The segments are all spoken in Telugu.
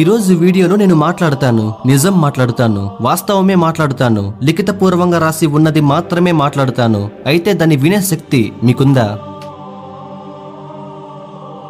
ఈరోజు వీడియోలో నేను మాట్లాడతాను నిజం మాట్లాడుతాను వాస్తవమే మాట్లాడుతాను లిఖితపూర్వంగా రాసి ఉన్నది మాత్రమే మాట్లాడుతాను. అయితే దాన్ని వినే శక్తి మీకుందా?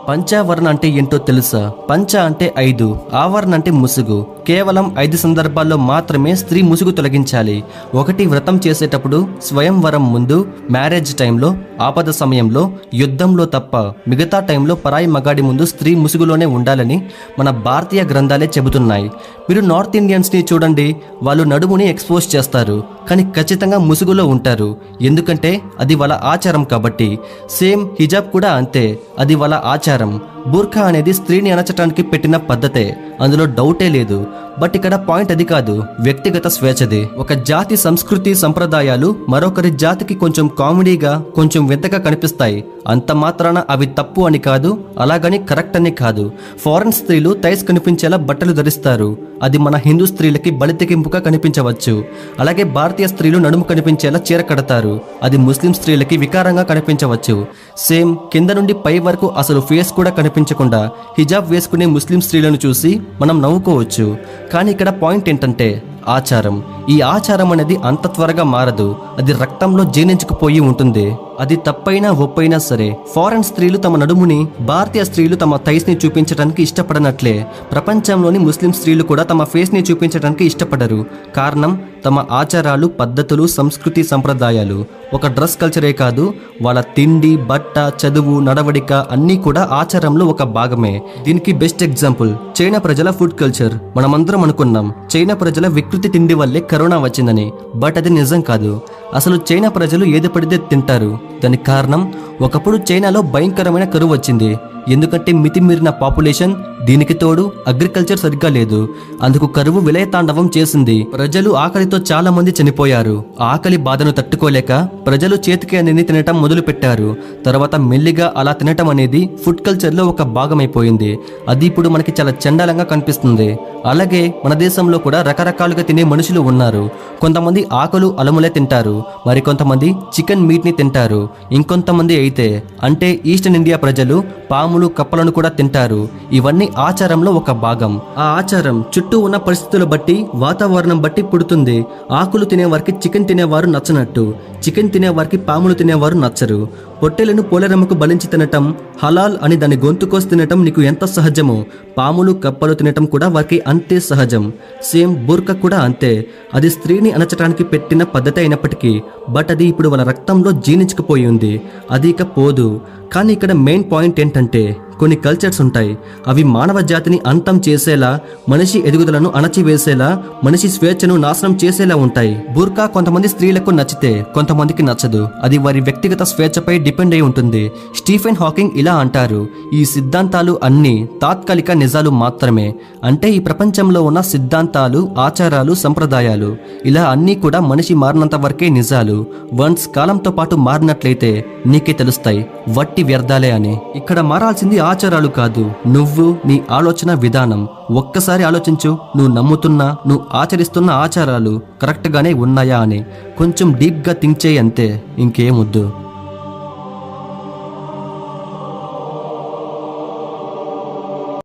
పంచావరణ అంటే ఏంటో తెలుసా? పంచ అంటే ఐదు ఆవరణ అంటే ముసుగు. కేవలం ఐదు సందర్భాల్లో మాత్రమే స్త్రీ ముసుగు తొలగించాలి. ఒకటి వ్రతం చేసేటప్పుడు స్వయంవరం ముందు మ్యారేజ్ టైంలో ఆపద సమయంలో యుద్ధంలో తప్ప మిగతా టైంలో పరాయి మగాడి ముందు స్త్రీ ముసుగులోనే ఉండాలని మన భారతీయ గ్రంథాలే చెబుతున్నాయి. మీరు నార్త్ ఇండియన్స్ని చూడండి వాళ్ళు నడుముని ఎక్స్పోజ్ చేస్తారు. కానీ ఖచ్చితంగా ముసుగులో ఉంటారు. ఎందుకంటే అది వాళ్ళ ఆచారం కాబట్టి. సేమ్ హిజాబ్ కూడా అంతే. అది వాళ్ళ ఆచారం. బుర్ఖా అనేది స్త్రీని అణచటానికి పెట్టిన పద్ధతే. అందులో డౌటే లేదు. బట్ ఇక్కడ పాయింట్ అది కాదు. వ్యక్తిగత స్వేచ్ఛది. ఒక జాతి సంస్కృతి సంప్రదాయాలు మరొకరి జాతికి కొంచెం కామెడీగా కొంచెం వింతగా కనిపిస్తాయి. అంత మాత్రాన అవి తప్పు అని కాదు అలాగని కరెక్ట్ అని కాదు. ఫారెన్ స్త్రీలు తైస్ కనిపించేలా బట్టలు ధరిస్తారు. అది మన హిందూ స్త్రీలకి బలితెగింపుగా కనిపించవచ్చు. అలాగే భారతీయ స్త్రీలు నడుము కనిపించేలా చీర కడతారు. అది ముస్లిం స్త్రీలకి వికారంగా కనిపించవచ్చు. సేమ్ కింద నుండి పై వరకు అసలు ఫేస్ కూడా కనిపి కనిపించకుండా హిజాబ్ వేసుకునే ముస్లిం స్త్రీలను చూసి మనం నవ్వుకోవచ్చు. కానీ ఇక్కడ పాయింట్ ఏంటంటే ఆచారం. ఈ ఆచారం అనేది అంత త్వరగా మారదు. అది రక్తంలో జీర్ణించుకుపోయి ఉంటుంది. అది తప్పైనా ఒప్పైనా సరే ఫారెన్ స్త్రీలు తమ నడుముని భారతీయ స్త్రీలు తమ థైస్ని చూపించడానికి ఇష్టపడనట్లే. ప్రపంచంలోని ముస్లిం స్త్రీలు కూడా తమ ఫేస్ని చూపించడానికి ఇష్టపడరు. కారణం తమ ఆచారాలు పద్ధతులు సంస్కృతి సంప్రదాయాలు. ఒక డ్రెస్ కల్చరే కాదు వాళ్ళ తిండి బట్ట చదువు నడవడిక అన్నీ కూడా ఆచారంలో ఒక భాగమే. దీనికి బెస్ట్ ఎగ్జాంపుల్ చైనా ప్రజల ఫుడ్ కల్చర్ మనమందరం అనుకున్నాం చైనా ప్రజల వికృతి తిండి వల్లే కరోనా వచ్చిందని బట్ అది నిజం కాదు. అసలు చైనా ప్రజలు ఏది పడితే తింటారు. దానికి కారణం ఒకప్పుడు చైనాలో భయంకరమైన కరువు వచ్చింది. ఎందుకంటే మితిమీరిన పాపులేషన్ దీనికి తోడు అగ్రికల్చర్ సరిగ్గా లేదు. అందుకు కరువు విలయతాండవం చేసింది. ప్రజలు ఆకలితో చాలా మంది చనిపోయారు. ఆకలి బాధను తట్టుకోలేక ప్రజలు చేతికి అనేది తినటం మొదలు పెట్టారు తర్వాత మెల్లిగా అలా తినటం అనేది ఫుడ్ కల్చర్లో ఒక భాగమైపోయింది. అది ఇప్పుడు మనకి చాలా చండాలంగా కనిపిస్తుంది. అలాగే మన దేశంలో కూడా రకరకాలుగా తినే మనుషులు ఉన్నారు. కొంతమంది ఆకులు అలములే తింటారు. మరి కొంతమంది చికెన్ మీట్ని తింటారు. ఇంకొంతమంది అయితే అంటే ఈస్టర్న్ ఇండియా ప్రజలు పాము పాములు కప్పలను కూడా తింటారు. ఇవన్నీ ఆచారంలో ఒక భాగం. ఆ ఆచారం చుట్టూ ఉన్న పరిస్థితులు బట్టి వాతావరణం బట్టి పుడుతుంది. ఆకులు తినేవారికి చికెన్ తినేవారు నచ్చనట్టు. చికెన్ తినేవారికి పాములు తినేవారు నచ్చరు. పొట్టెలను పోలేరమ్మకు బలించి తినటం హలాల్ అని దాని గొంతుకోసి తినటం నీకు ఎంత సహజమో? పాములు కప్పలు తినటం కూడా వారికి అంతే సహజం. సేమ్ బుర్క కూడా అంతే. అది స్త్రీని అనచటానికి పెట్టిన పద్ధతి అయినప్పటికీ బట్ అది ఇప్పుడు వాళ్ళ రక్తంలో జీర్ణించుకుపోయి ఉంది. అది ఇక పోదు. కానీ ఇక్కడ మెయిన్ పాయింట్ ఏంటంటే కొన్ని కల్చర్స్ ఉంటాయి. అవి మానవ జాతిని అంతం చేసేలా మనిషి ఎదుగుదలను అణచివేసేలా మనిషి స్వేచ్ఛను నాశనం చేసేలా ఉంటాయి. బుర్కా కొంతమంది స్త్రీలకు నచ్చితే కొంతమందికి నచ్చదు. అది వారి వ్యక్తిగత స్వేచ్ఛపై డిపెండ్ అయి ఉంటుంది. స్టీఫెన్ హాకింగ్ ఇలా అంటారు ఈ సిద్ధాంతాలు అన్నీ తాత్కాలిక నిజాలు మాత్రమే. అంటే ఈ ప్రపంచంలో ఉన్న సిద్ధాంతాలు ఆచారాలు సంప్రదాయాలు. ఇలా అన్నీ కూడా మనిషి మారినంత వరకే నిజాలు. వన్స్ కాలంతో పాటు మారినట్లయితే నీకే తెలుస్తాయి. వట్టి వ్యర్థాలే అని. ఇక్కడ మారాల్సింది ఆచారాలు కాదు. నువ్వు నీ ఆలోచన విధానం. ఒక్కసారి ఆలోచించు నువ్వు నమ్ముతున్నా నువ్వు ఆచరిస్తున్న ఆచారాలు కరెక్ట్గానే ఉన్నాయా అని. కొంచెం డీప్గా థింక్ చేయి అంతే ఇంకేమొద్దు